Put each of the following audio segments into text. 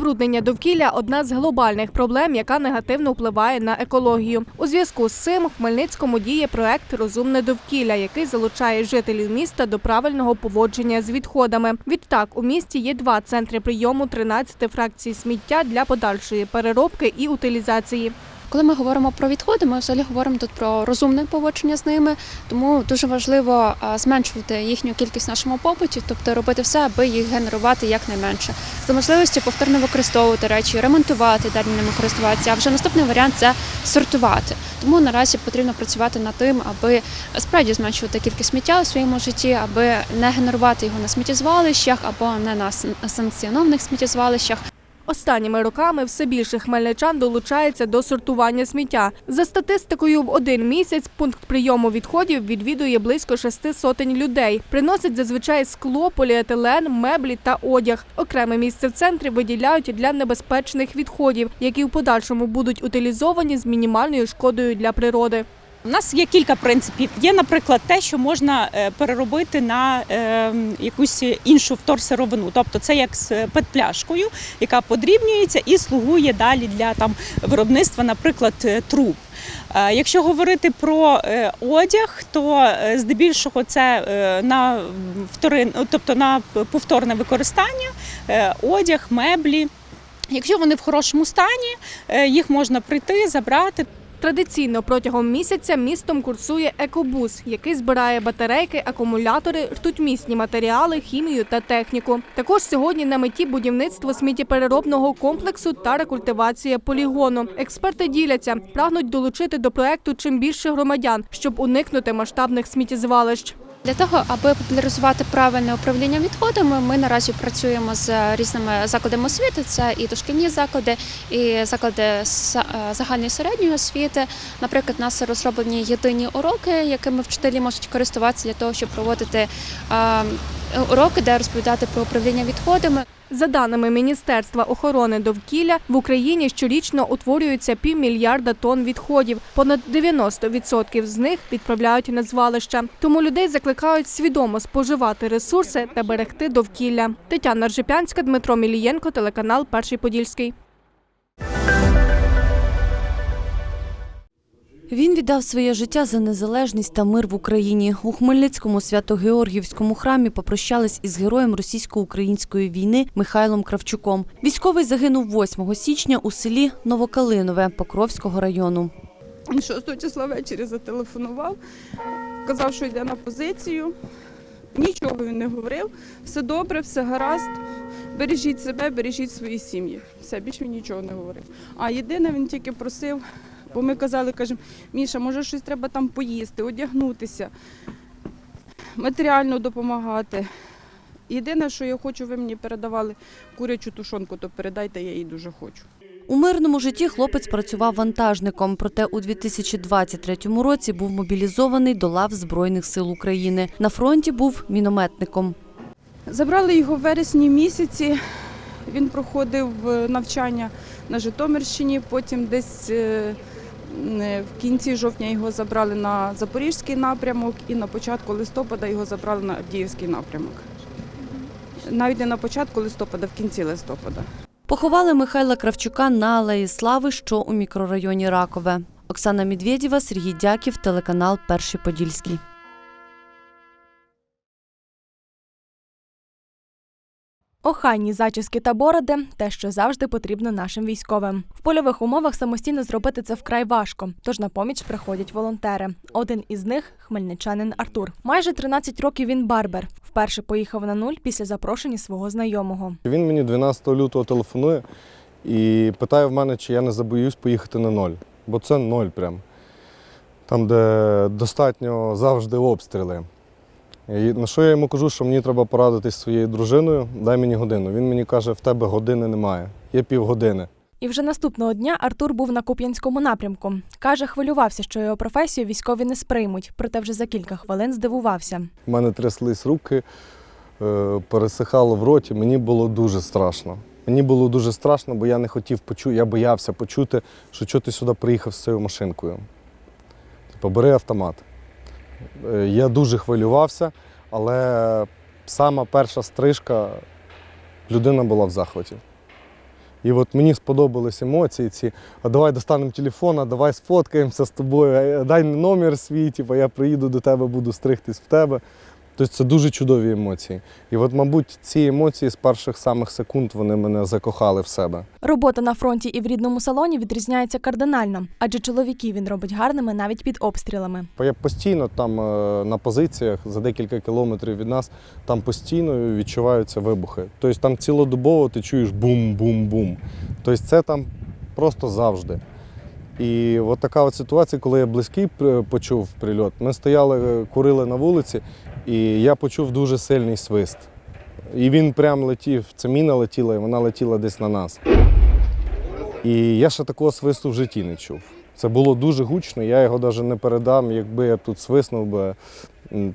Забруднення довкілля одна з глобальних проблем, яка негативно впливає на екологію. У зв'язку з цим в Хмельницькому діє проект Розумне довкілля, який залучає жителів міста до правильного поводження з відходами. Відтак у місті є два центри прийому 13 фракцій сміття для подальшої переробки і утилізації. Коли ми говоримо про відходи, ми взагалі говоримо тут про розумне поводження з ними, тому дуже важливо зменшувати їхню кількість в нашому побуті, тобто робити все, аби їх генерувати якнайменше. За можливості повторно використовувати речі, ремонтувати, далі ними користуватися. А вже наступний варіант це сортувати. Тому наразі потрібно працювати над тим, аби справді зменшувати кількість сміття у своєму житті, аби не генерувати його на сміттєзвалищах або не на сан- санкціонованих сміттєзвалищах. Останніми роками все більше хмельничан долучається до сортування сміття. За статистикою, в один місяць пункт прийому відходів відвідує близько шести сотень людей. Приносять зазвичай скло, поліетилен, меблі та одяг. Окреме місце в центрі виділяють для небезпечних відходів, які в подальшому будуть утилізовані з мінімальною шкодою для природи. У нас є кілька принципів. Є, наприклад, те, що можна е, переробити на е, якусь іншу вторсировину. Тобто це як з петпляшкою, яка подрібнюється і слугує далі для там виробництва, наприклад, е, труб. Е, Якщо говорити про одяг, то здебільшого це на вторин, тобто на повторне використання, одяг, меблі. Якщо вони в хорошому стані, їх можна прийти, забрати. Традиційно протягом місяця містом курсує екобус, який збирає батарейки, акумулятори, ртутьмісні матеріали, хімію та техніку. Також сьогодні на меті будівництво сміттєпереробного комплексу та рекультивація полігону. Експерти діляться, прагнуть долучити до проекту чим більше громадян, щоб уникнути масштабних сміттєзвалищ. Для того, аби популяризувати правильне управління відходами, ми наразі працюємо з різними закладами освіти. Це і дошкільні заклади, і заклади е, загальної середньої освіти. Наприклад, у нас розроблені єдині уроки, якими вчителі можуть користуватися для того, щоб проводити е, уроки, де розповідати про управління відходами. За даними Міністерства охорони довкілля, в Україні щорічно утворюється півмільярда тонн відходів. Понад 90% з них відправляють на звалища. Тому людей закликають свідомо споживати ресурси та берегти довкілля. Тетяна Ржепянська, Дмитро Мілієнко, телеканал Перший Подільський. Він віддав своє життя за незалежність та мир в Україні. У Хмельницькому свято-Георгіївському храмі попрощались із героєм російсько-української війни Михайлом Кравчуком. Військовий загинув 8 січня у селі Новокалинове Покровського району. Він 6 числа ввечері зателефонував, казав, що йде на позицію. Нічого він не говорив. Все добре, все гаразд. Бережіть себе, бережіть свої сім'ї. Все, більше він нічого не говорив. А єдине, він тільки просив, бо ми казали, кажемо, Міша, може щось треба там поїсти, одягнутися, матеріально допомагати. Єдине, що я хочу, ви мені передавали курячу тушонку, то передайте, я її дуже хочу. У мирному житті хлопець працював вантажником, проте у 2023 році був мобілізований до лав Збройних сил України. На фронті був мінометником. Забрали його в вересні місяці. Він проходив е, навчання на Житомирщині, потім десь е, в кінці жовтня його забрали на Запорізький напрямок і на початку листопада його забрали на Авдіївський напрямок. Навіть не на початку листопада, в кінці листопада. Поховали Михайла Кравчука на Алеї Слави, що у мікрорайоні Ракове. Оксана Медведєва, Сергій Дяків, телеканал Перший Подільський. Охайні зачіски та бороди те, що завжди потрібно нашим військовим. В польових умовах самостійно зробити це вкрай важко, тож на поміч приходять волонтери. Один із них хмельничанин Артур. Майже 13 років він барбер. Вперше поїхав на нуль після запрошення свого знайомого. Він мені 12 лютого телефонує і питає в мене, чи я не забоюсь поїхати на ноль. Бо це ноль прям. Там, де достатньо завжди обстріли. І на що я йому кажу, що мені треба порадитись зі своєю дружиною, дай мені годину. Він мені каже, в тебе години немає, є півгодини. І вже наступного дня Артур був на Куп'янському напрямку. Каже, хвилювався, що його професію військові не сприймуть, проте вже за кілька хвилин здивувався. У мене тряслись руки, е, пересихало в роті. Мені було дуже страшно. Мені було дуже страшно, бо я не хотів почути, я боявся почути, що чого ти сюди приїхав з цією машинкою. Типу, бери автомат. Е, Я дуже хвилювався, але сама перша стрижка, людина була в захваті. І от мені сподобались емоції ці. А давай достанемо телефон, а давай сфоткаємося з тобою, дай номер свій, типу, я приїду до тебе, буду стригтись в тебе. Тобто це дуже чудові емоції. І от, мабуть, ці емоції з перших самих секунд вони мене закохали в себе. Робота на фронті і в рідному салоні відрізняється кардинально, адже чоловіків він робить гарними навіть під обстрілами. Я постійно там е, на позиціях за декілька кілометрів від нас, там постійно відчуваються вибухи. Тобто там цілодобово ти чуєш бум-бум-бум. Тобто це там просто завжди. І от така от ситуація, коли я близький почув прильот, ми стояли, е, курили на вулиці, і я почув дуже сильний свист. І він прям летів, це міна летіла, і вона летіла десь на нас. І я ще такого свисту в житті не чув. Це було дуже гучно, я його навіть не передам, якби я тут свиснув би,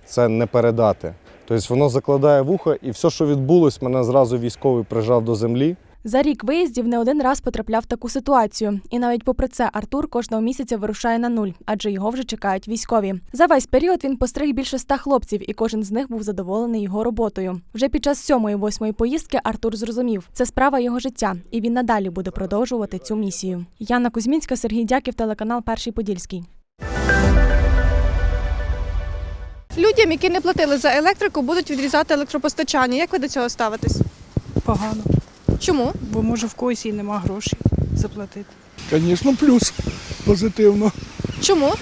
це не передати. Тобто воно закладає вуха, і все, що відбулось, мене зразу військовий прижав до землі. За рік виїздів не один раз потрапляв в таку ситуацію. І навіть попри це Артур кожного місяця вирушає на нуль, адже його вже чекають військові. За весь період він постриг більше ста хлопців, і кожен з них був задоволений його роботою. Вже під час сьомої восьмої поїздки Артур зрозумів, це справа його життя, і він надалі буде продовжувати цю місію. Яна Кузьмінська, Сергій Дяків, телеканал Перший Подільський. Людям, які не платили за електрику, будуть відрізати електропостачання. Як ви до цього ставитесь? Погано, Чому? бо може в когось і нема грошей заплатити. Звісно, плюс позитивно. Чому?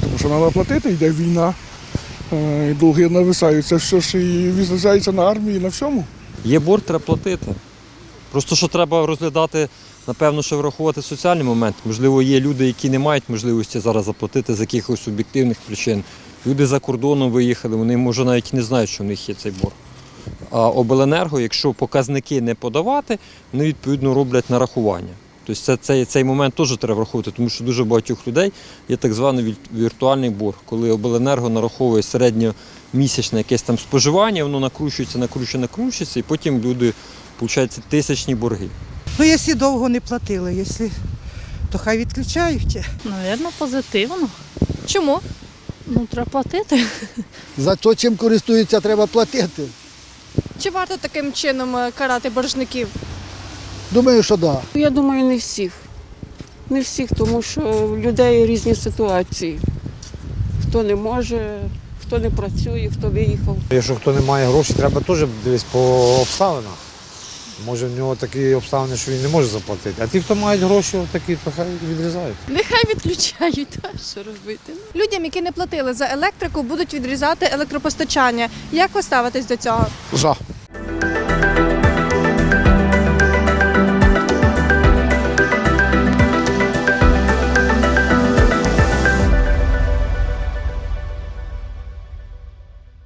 Тому що треба платити, йде війна. е, І долги нависаються, все ж і відзначається на армії, на всьому. Є борг, треба платити. Просто що треба розглядати, напевно, що враховувати соціальний момент. Можливо, є люди, які не мають можливості зараз заплатити з якихось об'єктивних причин. Люди за кордоном виїхали, вони може навіть не знають, що в них є цей борг. А обленерго, якщо показники не подавати, вони відповідно роблять нарахування. Тобто це, цей, цей момент теж треба враховувати, тому що дуже багатьох людей є так званий віртуальний борг, коли обленерго нараховує середньомісячне якесь там споживання, воно накручується, накручується, накручується, і потім люди получають тисячні борги. Ну, якщо довго не платили, якщо, то хай відключають. Навірно, позитивно. Чому? Ну, треба платити. За те, чим користуються, треба платити. Чи варто таким чином е, карати боржників? Думаю, що так. Да. Я думаю, не всіх. Не всіх, тому що в людей різні ситуації. Хто не може, хто не працює, хто виїхав. Якщо хто не має грошей, треба теж дивитися по обставинах. Може в нього такі обставини, що він не може заплатити. А ті, хто мають гроші, такі то хай відрізають. Нехай відключають, а що робити. Людям, які не платили за електрику, будуть відрізати електропостачання. Як ви ставитесь до цього? За.